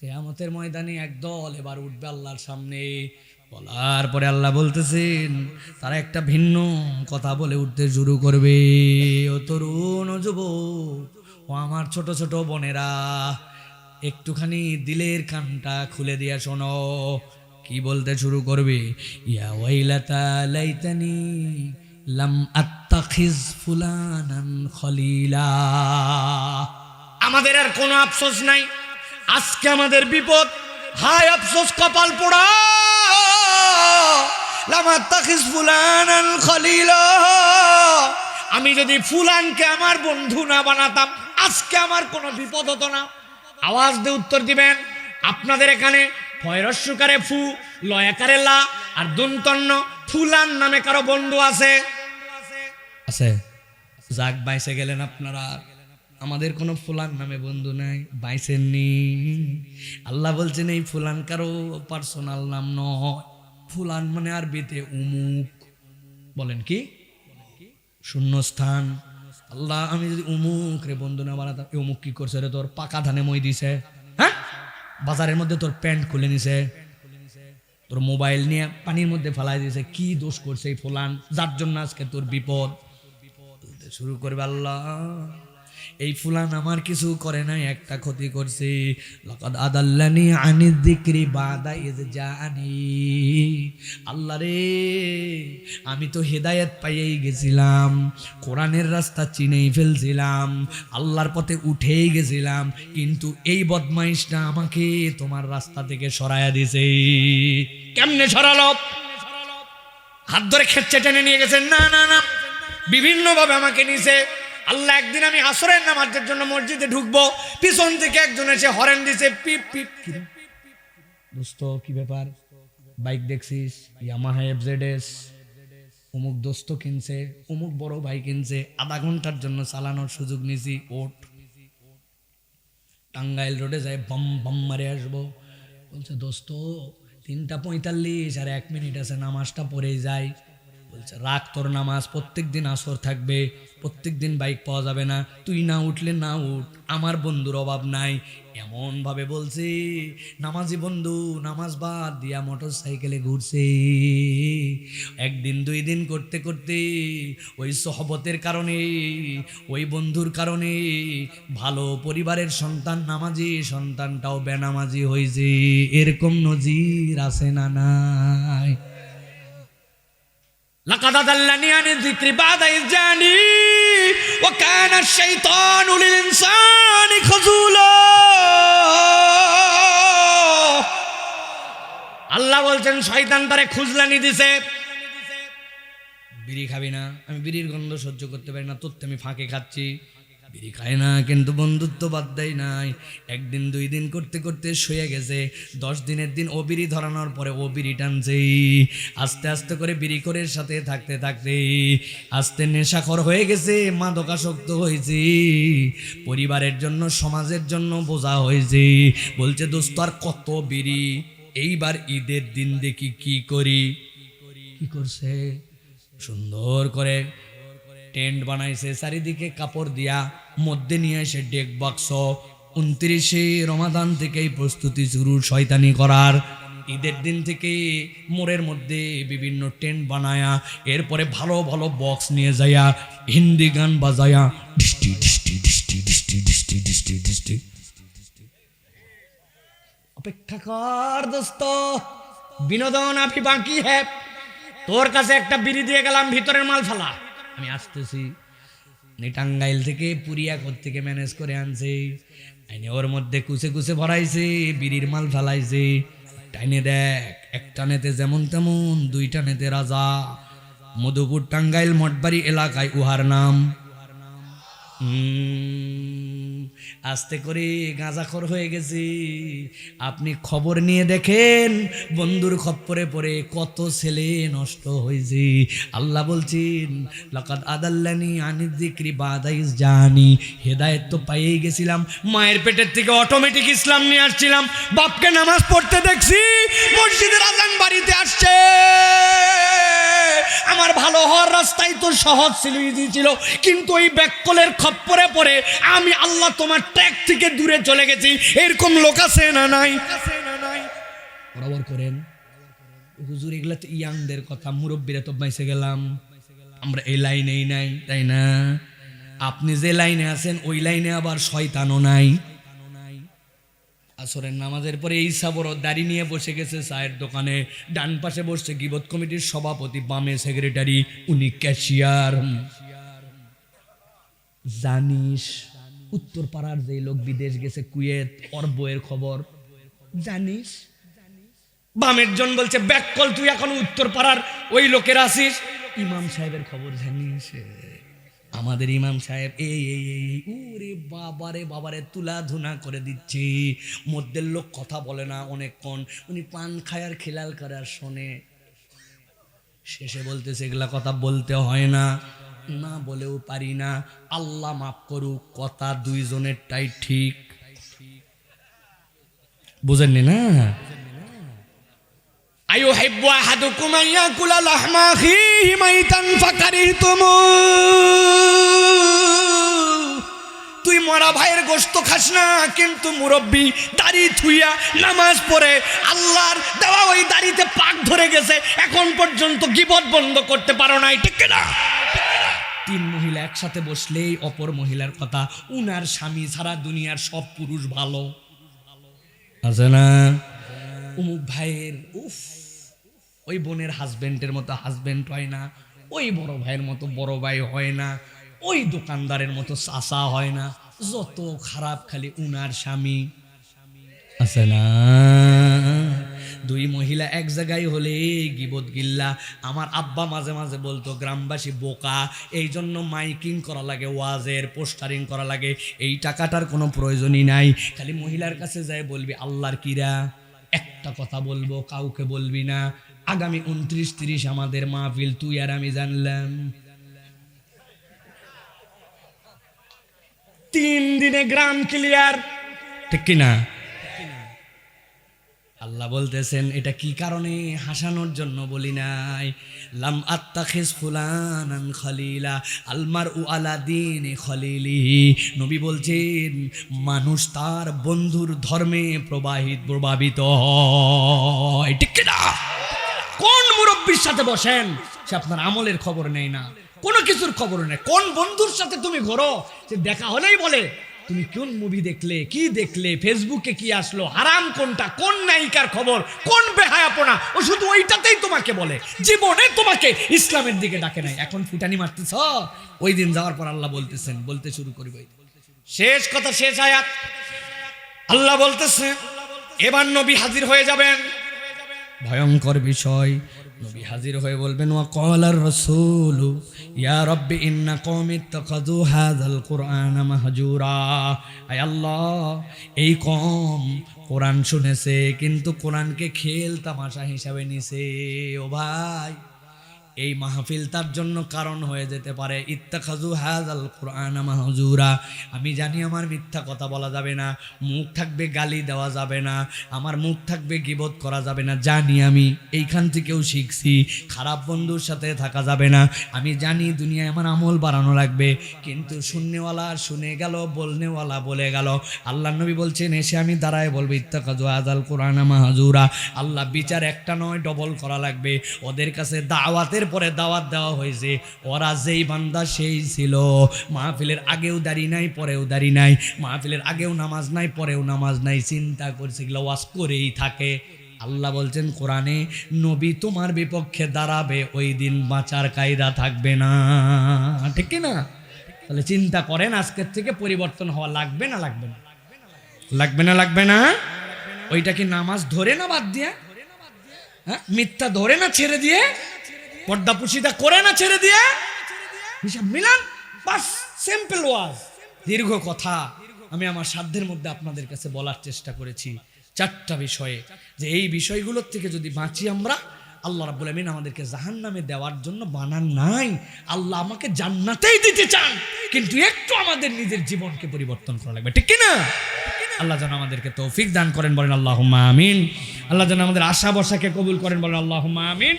কেয়ামতের ময়দানে একদল এবার উঠবে আল্লাহর সামনে। বলার পরে আল্লাহ বলতেছেন, তারা একটা ভিন্ন কথা বলে উঠতে শুরু করবে। ও তরুণ, ও যুবক, ও আমার ছোট ছোট বোনেরা, একটুখানি দিলের কানটা খুলে দিয়া শোনো। কি বলতে শুরু করবে? ইয়া ওয়াইলাতা লাইতানি লাম আত্তাখিজ ফুলানান খলিলা। আমাদের আর কোনো আফসোস নাই। আজকে আমাদের বিপদ। হাই আফসোস, কপাল পোড়া। খলিলা। আমি যদি ফুলানকে আমার বন্ধু না বানাতাম, আজকে আমার কোনো বিপদ হতো না। আওয়াজ দিয়ে উত্তর দিবেন, আপনাদের এখানে ফয়রস্যকারে ফু লয়াকারে লা, আর দুন্তন্ন ফুলান নামে কারও বন্ধু আছে? আছে। যাক, বাইসে গেলেন আপনারা। আমাদের কোনো ফুলান নামে বন্ধু নাই বাইসেননি আল্লাহ বলছেন, এই ফুলান কারও পার্সোনাল নাম নয়। ফুলান মানে আরবিতে উমুক। বলেন কি? শূন্যস্থান। আল্লাহ, আমি যদি উমুক রে বন্ধু না বানাতাম উমুক কি করছে রে তোর? পাকা ধানে মই দিছে। হ্যাঁ? বাজারের মধ্যে তোর প্যান্ট খুলে নিছে। তোর মোবাইল নিয়ে পানির মধ্যে ফেলাই দিয়েছে কি দোষ করছে এই ফুলান? যার জন্য আজকে তোর বিপদ। শুরু করবে আল্লাহ। এই ফুলান আমার কিছু করে নাই, একটা ক্ষতি করছে। লাকাদ আদাল্লানি আনি যিকরি বাদা ইজ জানি আল্লাহ রে, আমি তো হেদায়েত পাইয়েই গেছিলাম, কোরআনের রাস্তা চিনেই ফেলছিলাম, আল্লাহর পথে উঠেই গেছিলাম, কিন্তু এই বদমাইশটা আমাকে তোমার রাস্তা থেকে সরায়া দিছে। কেমনে সরালো? হাত ধরে খেচ্ছে টেনে নিয়ে গেছেন? না না না। বিভিন্নভাবে আমাকে নিছে। আল্লাহ একদিন আমি আসরের নামাজের জন্য মসজিদে ঢুকবো, পিছন থেকে একজন এসে হরেন দিছে, পিপ পিপ দোস্ত, কি ব্যাপার? বাইক দেখছিস? Yamaha FZS. অমুক দোস্ত কিনছে, অমুক বড় ভাই কিনছে, আধা ঘণ্টার জন্য চালানোর সুযোগ নিছি ওট টাঙ্গাইল রোডে যাই বাম বাম মারে আসব। বলছে, দোস্ত, তিনটা পঁয়তাল্লিশ আর এক মিনিট আছে, নামাজটা পড়েই যায় বলছে, রাখ, তোর নামাজ প্রত্যেক দিন আসর থাকবে প্রত্যেক দিন বাইক পাওয়া যাবে না, তুই না উঠলে না উঠ, আমার বন্ধুর অভাব নাই। এমন ভাবে বলছে, নামাজি বন্ধু, নামাজ বাদ দিয়া মোটর সাইকেলে ঘুরছে। একদিন, দুই দিন করতে করতে ওই সহবতের কারণে, ওই বন্ধুর কারণে ভালো পরিবারের সন্তান নামাজি, সন্তানটাও বেনামাজি হয়েছে এরকম নজির আছে না নাই? لقد أضلني عن الذكر بعد إذ جاني وكان الشيطان للإنسان خذولا আল্লাহ বলছেন শয়তান তারে খুঁজলানি দিছে বিড়ি খাবি না আমি বিড়ির গন্ধ সহ্য করতে পারি না তোর তো আমি ফাঁকে খাচ্ছি বিড়ি খায় না, কিন্তু বন্ধুত্ব বাদ দেয় নাই। একদিন, দুই দিন করতে করতে শুয়ে গেছে। দশ দিনের দিন ও বিড়ি ধরানোর পরে ও বিড়ি টানছে আস্তে আস্তে করে বিড়ি করে সাথে থাকতে থাকতে আস্তে নেশাখর হয়ে গেছে, মাদকাসক্ত হয়েছি। পরিবারের জন্য, সমাজের জন্য বোঝা হয়েছে। বলছে, দোস্ত, আর কত বিড়ি? এইবার ঈদের দিন দেখি কি করি? কি করছে? সুন্দর করে টেন্ট বানাইছে, চারিদিকে কাপড় দিয়া মধ্যে নিয়ে এসে ডেক বাক্স। উনত্রিশে রমাদান থেকেই প্রস্তুতি শুরু শয়তানি করার। ঈদের দিন থেকে মোড়ের মধ্যে বিভিন্ন টেন্ট বানায়া, এরপরে ভালো ভালো বক্স নিয়ে যাইয়া, হিন্দি গান বাজায়া ডিস্টি ডিস্টি ডিস্টি ডিস্টি ডিস্টি ডিস্টি ডিস্টি অপেক্ষা কর দোস্ত, বিনোদন আপনি বাকি হ্যাঁ তোর কাছে একটা বিড়ি দিয়ে গেলাম ভিতরের মাল ফালা আমি আসতেছি। টাঙ্গাইল থেকে পুরিয়া থেকে ম্যানেজ করে আনছে। আইনে ওর মধ্যে কুচে কুচে ভরাইছে, বিড়ির মাল ফেলাইছে। টাইনে দেখ, একটা নেতে যেমন তেমন, দুইটা নেতে রাজা। মধুপুর টাঙ্গাইল মঠবাড়ি এলাকায় উহার নাম। আস্তে করে গাঁজাখর হয়ে গেছি। আপনি খবর নিয়ে দেখেন, বন্ধুর খপ্পরে পড়ে কত ছেলে নষ্ট হয়েছে। আল্লাহ বলছেন, লাকাদ আদাল্লানি আনি যিকরি বাদাইস জানি। হেদায়েত তো পাইয়েই গেছিলাম। মায়ের পেটের থেকে অটোমেটিক ইসলাম নিয়ে আসছিলাম। বাপকে নামাজ পড়তে দেখছি, মসজিদের আজান বাড়িতে আসছে। আমার ভালো হওয়ার রাস্তাই তো সহজ ছিল ছিল। কিন্তু ওই ব্যাককলের খপ্পরে পড়ে আমি আল্লাহ তোমার ট্র্যাক থেকে দূরে চলে গেছি। এরকম লোক আছে না নাই? বরাবর করেন। হুজুর, এগুলা তো ইয়াংদের কথা, মুরব্বীরা তো বাইসে গেলাম। আমরা এই লাইনেই নাই, তাই না? আপনি যে লাইনে আছেন, ওই লাইনে আবার শয়তানও নাই। আসরের নামাজের পরে এই সাবর দাড়ি নিয়ে বসে গেছে। চায়ের দোকানে ডান পাশে বসছে গিবত কমিটির সভাপতি, বামে সেক্রেটারি, উনি ক্যাশিয়ার। জানিস উত্তর পাড়ার যে লোক বিদেশ গেছে, কুয়েত, ওর বইয়ের খবর। জানিস, বামের জন বলছে ব্যাক কল তুই এখন উত্তর পাড়ার ওই লোকের আসিস ইমাম সাহেবের খবর জানিস আমাদের ইমাম সাহেব, এই এই এই উরে বাবারে বাবারে তুলা ধুনা করে দিচ্ছি। মধ্যের লোক কথা বলে না অনেকক্ষণ। উনি পান খায়ার খেলাল করার শোনে। শেষে বলতেছে, এগুলা কথা বলতে হয় না। না বলেও পারি না। আল্লাহ মাফ করুক, কথা দুইজনেরটাই ঠিক। বুঝেননি না? আয়ু হেব্বু আহাদুকুমাইয়া কুলা লাহমা খিহিমাইতান ফাকারিহতুমু। ভাইয়ের গোস্ত খাস না কিন্তু মুরব্বী দাড়ি থুইয়া নামাজ পড়ে আল্লাহর দেওয়া ওই দাড়িতে পাক ধরে গেছে এখন পর্যন্ত গিবত বন্ধ করতে পারো নাই ঠিক না তিন মহিলা একসাথে বসলেই অপর মহিলার কথা উনার স্বামী ছাড়া দুনিয়ার সব পুরুষ ভালো। আছে না? উমুক ভাইয়ের উফ ওই বোনের হাজবেন্ডের মতো হাজবেন্ড হয় না ওই বড় ভাইয়ের মতো বড় ভাই হয় না ওই দোকানদারের মতো চাষা হয় না। যত খারাপ খালি উনার স্বামী। আছে না দুই মহিলা এক জায়গায় হলে গিবত গিল্লা। আমার আব্বা মাঝে মাঝে বলতো গ্রামবাসী বোকা এই জন্য মাইকিং করা লাগে ওয়াজের পোস্টারিং করা লাগে। এই টাকাটার কোনো প্রয়োজনই নাই। খালি মহিলার কাছে যায় বলবি আল্লাহর কিরা একটা কথা বলব কাউকে বলবি না। আগামী উনত্রিশ তিরিশ আমাদের মাহফিল তুই আর আমি জানলাম। তিন দিনে গ্রাম ক্লিয়ার ঠিক কিনা? আল্লাহ বলতেছেন, এটা কি কারণে হাসানোর জন্য বলি নাই? লাম আত্তাখিস ফুলানান খলিলা আলমার উ আলা দিন খলিলি। নবী বলছেন, মানুষ তার বন্ধুর ধর্মে প্রবাহিত, প্রভাবিত হয়। ঠিক কোন? মুরব্বীর সাথে বসেন, সে আপনার আমলের খবর নেই না। কোনো কিছুর খবর নেই। কোন বন্ধুর সাথে তুমি ঘোরো? যে দেখা হলেই বলে, তুমি কোন মুভি দেখলে, কি দেখলে ফেসবুকে কি আসলো, হারাম কোনটা, কোন নায়িকার খবর, কোন বেহায়াপনা? ও শুধু ওইটাতেই তোমাকে বলে। জীবনে তোমাকে ইসলামের দিকে ডাকে নাই। এখন ফুটানি মারতেছ? ওই দিন যাওয়ার পর আল্লাহ বলতেছেন, বলতে শুরু করবে শেষ কথা, শেষ আয়াত। আল্লাহ বলতেছে এবার নবী হাজির হয়ে যাবেন। ভয়ঙ্কর বিষয়। নবী হাজির হয়ে বলবেন, ওয়া কলার রাসূল, ইয়া রাব্বি ইন্না কওমি ইত্তাখাযু হাযাল কুরআন মাহজুরা। আয় আল্লাহ, এই কম কোরআন শুনেছে, কিন্তু কোরআনকে খেল তামাশা হিসাবে নিছে। ও ভাই এই মাহফিল তার জন্য কারণ হয়ে যেতে পারে। ইত্তাখাজু হাজাল কোরআন মাহজুরা। আমি জানি আমার মিথ্যা কথা বলা যাবে না, মুখ থাকবে গালি দেওয়া যাবে না, আমার মুখ থাকবে গিবত করা যাবে না। জানি আমি এইখান থেকেও শিখছি, খারাপ বন্ধুর সাথে থাকা যাবে না। আমি জানি দুনিয়ায় আমার আমল বাড়ানো লাগবে, কিন্তু শুননেওয়ালা শুনে গেল, বলনেওয়ালা বলে গেল। আল্লাহ নবী বলছেন, এসে আমি দাঁড়ায় বলব ইত্তাকাজু আজাল কোরআন মাহাজুরা। আল্লাহ বিচার একটা নয়, ডবল করা লাগবে। ওদের কাছে দাওয়াতের পরে দাওয়াত দেওয়া হয়েছে। ওরা যেই বান্দা সেই ছিল। মাহফিলের আগেও দাড়ি নাই, পরেও দাড়ি নাই। মাহফিলের আগেও নামাজ নাই, পরেও নামাজ নাই। চিন্তা করছে এগুলো ওয়াজ করেই থাকে। আল্লাহ বলছেন, কোরআনে নবী তোমার বিপক্ষে দাঁড়াবে, ওই দিন বাঁচার কায়দা থাকবে না। ঠিক না তাহলে চিন্তা করেন, আজকের থেকে পরিবর্তন হওয়া লাগবে না লাগবে না? লাগবে না লাগবে না? ওইটা কি নামাজ ধরে না বাদ দিয়ে? হ্যাঁ মিথ্যা ধরে না ছেড়ে দিয়ে? পর্দা পুশিদা করে না ছেড়ে দিয়ে? হিসাব মিলান, বাস সিম্পল ওয়াজ দীর্ঘ কথা। আমি আমার সাধ্যের মধ্যে আপনাদের কাছে বলার চেষ্টা করেছি চারটা বিষয়ে, যে এই বিষয়গুলোর থেকে যদি বাঁচি আমরা, আল্লাহ রাব্বুল আমিন আমাদেরকে জাহান্নামে দেওয়ার জন্য বানান নাই। আল্লাহ আমাকে জান্নাতেই দিতে চান, কিন্তু একটু আমাদের নিজের জীবনকে পরিবর্তন করা লাগবে। ঠিক কি না আল্লাহ যেন আমাদেরকে তৌফিক দান করেন, বলেন আল্লাহ আমিন। আল্লাহ যেন আমাদের আশা বসাকে কবুল করেন, বলেন আল্লাহ আমিন।